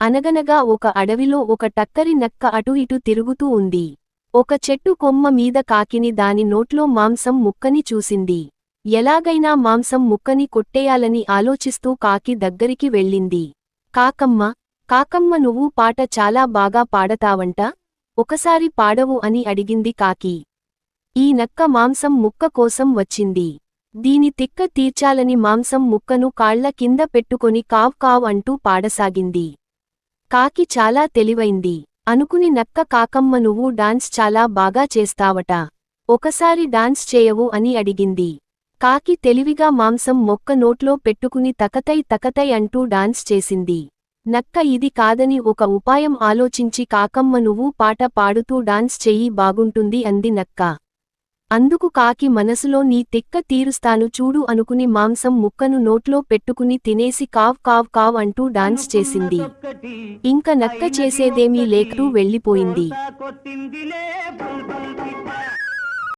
అనగనగా ఒక అడవిలో ఒక టక్కరి నక్క అటు ఇటు తిరుగుతూ ఉంది. ఒక చెట్టు కొమ్మ మీద కాకిని దాని నోట్లో మాంసం ముక్కని చూసింది. ఎలాగైనా మాంసం ముక్కని కొట్టేయాలని ఆలోచిస్తూ కాకి దగ్గరికి వెళ్ళింది. కాకమ్మ కాకమ్మ నువ్వు పాట చాలా బాగా పాడతావంట? ఒకసారి పాడవు అని అడిగింది కాకి. ఈ నక్క మాంసం ముక్క కోసం వచ్చింది. దీని తిక్క తీర్చాలని మాంసం ముక్కను కాళ్ళ కింద పెట్టుకొని కావ్ కావ్ అంటూ పాడసాగింది. కాకి చాలా తెలివైంది. అనుకుని నక్క కాకమ్మ నువ్వు డాన్స్ చాలా బాగా చేస్తావట. ఒకసారి డాన్స్ చేయవు అని అడిగింది. కాకి తెలివిగా మాంసం మొక్క నోట్లో పెట్టుకుని తకతై తకతై అంటూ డాన్స్ చేసింది. నక్క ఇది కాదని ఒక ఉపాయం ఆలోచించి కాకమ్మ నువ్వు పాట పాడుతూ డాన్స్ చెయ్యి బాగుంటుంది అంది నక్క. అందుకు కాకి మనసులో నీ తిక్క తీరుస్తాను చూడు అనుకుని మాంసం ముక్కను నోట్లో పెట్టుకుని తినేసి కావ్ కావ్ కావ్ అంటూ డాన్స్ చేసింది. ఇంక నక్క చేసేదేమీ లేకటూ పిట్ట